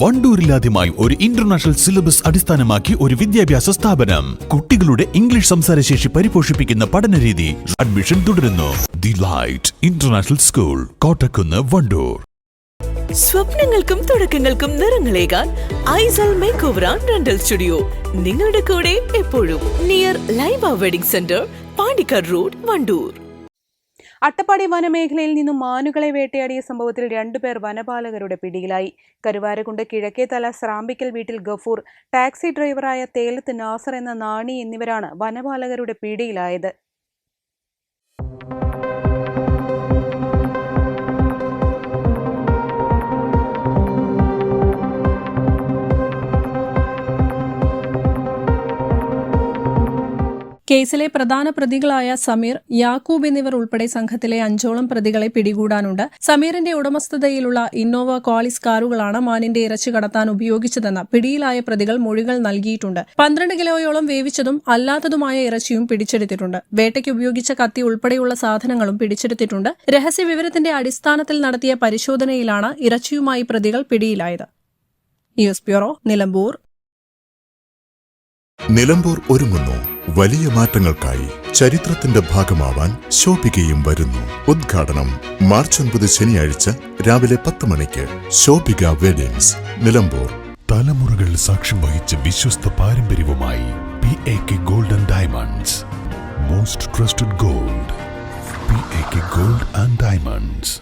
വണ്ടൂരിലാദ്യമായി ഒരു international syllabus അടിസ്ഥാനമാക്കി ഒരു വിദ്യാഭ്യാസ സ്ഥാപനം. കുട്ടികളുടെ ഇംഗ്ലീഷ് സംസാരശേഷി പരിപോഷിപ്പിക്കുന്ന പഠനരീതി അഡ്മിഷൻ തുടരുന്നു. The Light International School Kottakkunnu Wandoor. സ്വപ്നങ്ങൾക്കും തുടക്കങ്ങൾക്കും നിറങ്ങളേകാൻ ഐസൽ മേക്ക് ഓവർ റെന്റൽ സ്റ്റുഡിയോ. നിങ്ങളുടെ കൂടെ എപ്പോഴും Near Live Wedding Centre Pandikkad road Wandoor. Attappadi വനമേഖലയിൽ നിന്നും മാനുകളെ വേട്ടയാടിയ സംഭവത്തിൽ രണ്ടുപേർ വനപാലകരുടെ പിടിയിലായി. കരുവാരക്കുണ്ട് കിഴക്കേതല സ്രാമ്പിക്കൽ വീട്ടിൽ ഗഫൂർ ടാക്സി ഡ്രൈവറായ തേലത്ത് നാസർ എന്ന നാണി എന്നിവരാണ് വനപാലകരുടെ പിടിയിലായത്. കേസിലെ പ്രധാന പ്രതികളായ സമീർ യാക്കൂബ് എന്നിവർ ഉൾപ്പെടെ സംഘത്തിലെ അഞ്ചോളം പ്രതികളെ പിടികൂടാനുണ്ട്. സമീറിന്റെ ഉടമസ്ഥതയിലുള്ള ഇന്നോവ കോളിസ് കാറുകളാണ് മാനിന്റെ ഇറച്ചി കടത്താൻ ഉപയോഗിച്ചതെന്ന് പിടിയിലായ പ്രതികൾ മൊഴികൾ നൽകിയിട്ടുണ്ട്. പന്ത്രണ്ട് കിലോയോളം വേവിച്ചതും അല്ലാത്തതുമായ ഇറച്ചിയും പിടിച്ചെടുത്തിട്ടുണ്ട്. വേട്ടയ്ക്ക് ഉപയോഗിച്ച കത്തി ഉൾപ്പെടെയുള്ള സാധനങ്ങളും പിടിച്ചെടുത്തിട്ടുണ്ട്. രഹസ്യ വിവരത്തിന്റെ അടിസ്ഥാനത്തിൽ നടത്തിയ പരിശോധനയിലാണ് ഇറച്ചിയുമായി പ്രതികൾ പിടിയിലായത്. News bureau Nilambur. നിലമ്പൂർ ഒരുങ്ങുന്നു വലിയ മാറ്റങ്ങൾക്കായി ചരിത്രത്തിന്റെ ഭാഗമാവാൻ ശോഭികയും വരുന്നു. ഉദ്ഘാടനം മാർച്ച് ഒൻപത് ശനിയാഴ്ച രാവിലെ പത്ത് മണിക്ക് ശോഭിക വെഡിങ്സ് നിലമ്പൂർ. തലമുറകൾ സാക്ഷ്യം വഹിച്ച വിശ്വസ്ത പാരമ്പര്യവുമായി P A K gold and diamonds most trusted gold P A K gold and diamonds